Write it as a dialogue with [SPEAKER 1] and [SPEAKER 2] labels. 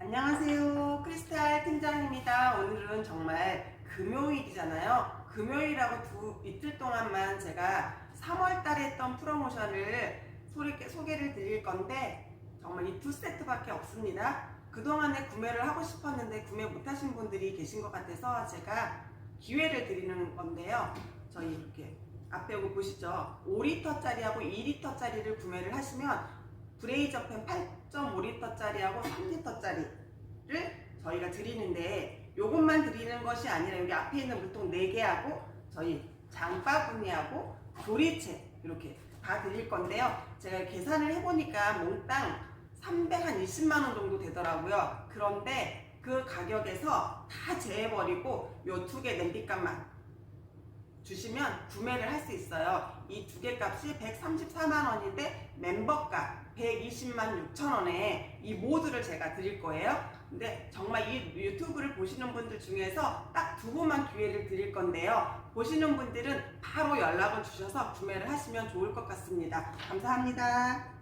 [SPEAKER 1] 안녕하세요. 크리스탈 팀장입니다. 오늘은 정말 금요일이잖아요. 금요일하고 두 이틀 동안만 제가 3월 달에 했던 프로모션을 소리, 소개를 드릴 건데 정말 이 두 세트밖에 없습니다. 그동안에 구매를 하고 싶었는데 구매 못하신 분들이 계신 것 같아서 제가 기회를 드리는 건데요. 저희 이렇게 앞에 보시죠. 5리터짜리하고 2리터짜리를 구매를 하시면 브레이저팬 8 5리터짜리하고 3리터짜리를 저희가 드리는데 요것만 드리는 것이 아니라 여기 앞에 있는 물통 4개하고 저희 장바구니하고 조리채 이렇게 다 드릴 건데요. 제가 계산을 해보니까 몽땅 320만원 정도 되더라고요. 그런데 그 가격에서 다 제해버리고 요 두 개 냄비값만 주시면 구매를 할 수 있어요. 이 두 개 값이 134만 원인데 멤버값 120만 6천 원에 이 모두를 제가 드릴 거예요. 근데 정말 이 유튜브를 보시는 분들 중에서 딱 두 분만 기회를 드릴 건데요. 보시는 분들은 바로 연락을 주셔서 구매를 하시면 좋을 것 같습니다. 감사합니다.